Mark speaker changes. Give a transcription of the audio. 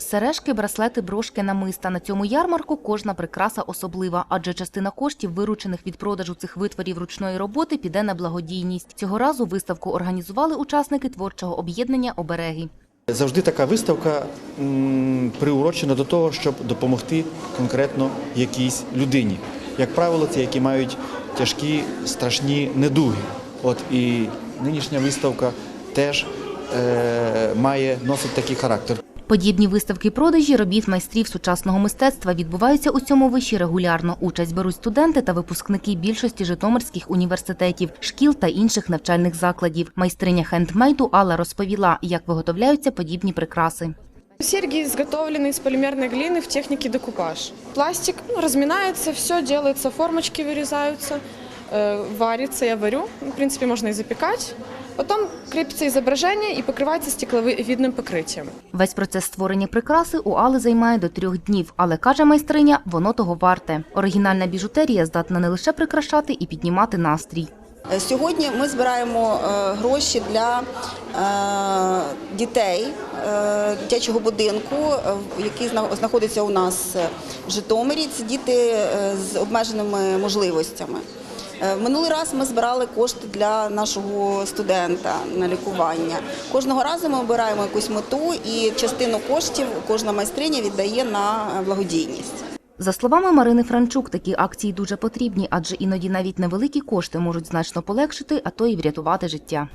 Speaker 1: Сережки, браслети, брошки, намиста. На цьому ярмарку кожна прикраса особлива, адже частина коштів, виручених від продажу цих витворів ручної роботи, піде на благодійність. Цього разу виставку організували учасники творчого об'єднання обереги.
Speaker 2: Завжди така виставка приурочена до того, щоб допомогти конкретно якійсь людині. Як правило, це які мають тяжкі, страшні недуги. От і нинішня виставка теж е, має носить такий характер.
Speaker 1: Подібні виставки продажі робіт майстрів сучасного мистецтва відбуваються у цьому виші регулярно. Участь беруть студенти та випускники більшості житомирських університетів, шкіл та інших навчальних закладів. Майстриня хендмейду Алла розповіла, як виготовляються подібні прикраси.
Speaker 3: Серьги изготовлены из полимерной глины в технике декупаж. Пластик ну, разминается, все делается, формочки вырезаются, э, варится, я варю. В принципе, можно и запекать. Потом крепится изображение и покрывается стекловидным покрытием.
Speaker 1: Весь процес створення прикраси у Али займає до трьох днів, але каже майстриня, воно того варте. Оригінальна біжутерія здатна не лише прикрашати і піднімати настрій.
Speaker 4: Е, Сьогодні ми збираємо е, гроші для е, дітей е, дитячого будинку, е, який зна- знаходиться у нас е, в Житомирі. Це діти е, з обмеженими можливостями. Е, Минулий раз ми збирали кошти для нашого студента на лікування. Кожного разу ми обираємо якусь мету і частину коштів кожна майстриня віддає на е, благодійність.
Speaker 1: За словами Марини Франчук, такі акції дуже потрібні, адже іноді навіть невеликі кошти можуть значно полегшити, а то й врятувати життя.